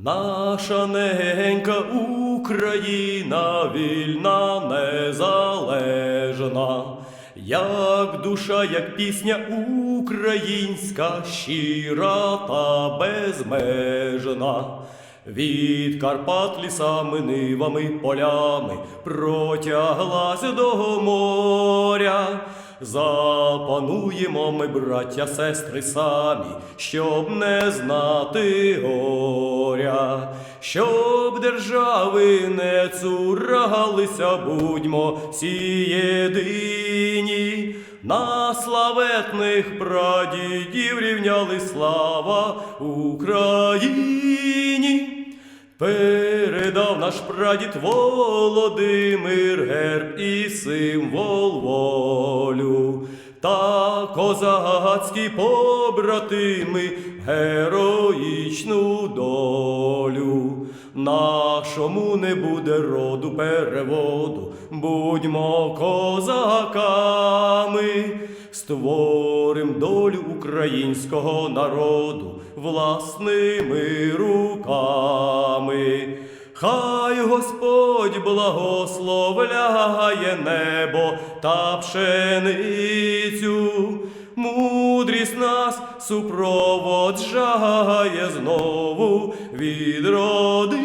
Наша ненька Україна вільна, незалежна, як душа, як пісня українська, щира та безмежна. Від Карпат лісами, нивами, полями протяглась до моря. Запануємо ми, браття, сестри, самі, щоб не знати горя, щоб держави не цурагалися, будьмо всі єдині. На славетних прадідів рівняли слава Україні. Наш прадід Володимир герб і символ волю, та козацькі побратими героїчну долю. Нашому не буде роду переводу, будьмо козаками, створим долю українського народу власними руками. Хай Господь благословляє небо та пшеницю, мудрість нас супроводжає знову відроди.